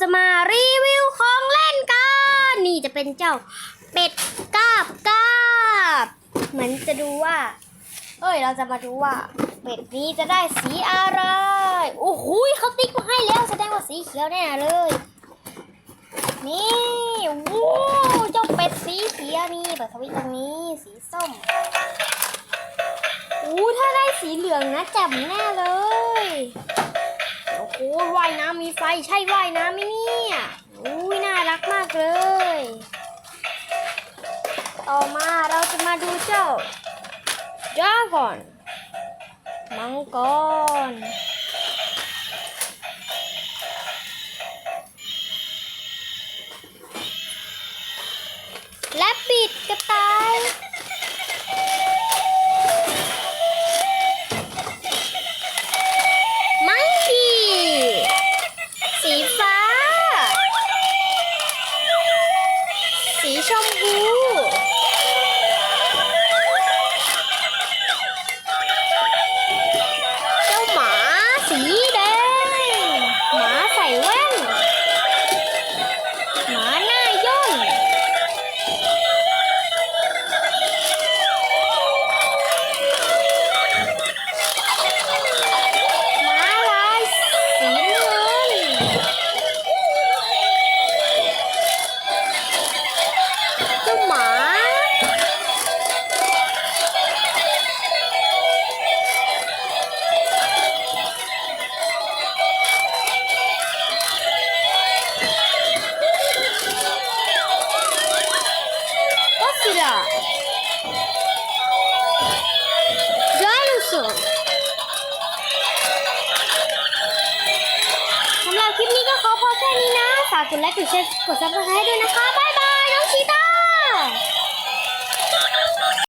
จะมารีวิวของเล่นกัน นี่จะเป็นเจ้าเป็ดกาบกาบ เหมือนจะดูว่า เอ้ย เราจะมาดูว่าเป็ดนี้จะได้สีอะไร โอ้โหเขาติ๊กมาให้แล้วแสดงว่าสีเขียวแน่เลย นี่ว้าวเจ้าเป็ดสีเขียวนี่เปิดสวิตตรงนี้สีส้มอู้ถ้าได้สีเหลืองนะแจ่มแน่เลยายน้ำมีไฟใช่ว่ายน้ำไหมเนี่ยอุ้ยน่ารักมากเลย ต่อมาเราจะมาดูเจ้าดราก้อนมังกรและปิดกระ สีชมพู คลิปนี้ก็ขอพอแค่นี้นะ ฝากกดไลค์ กดแชร์ กดซับสไครต์ด้วยนะคะ บ๊ายบาย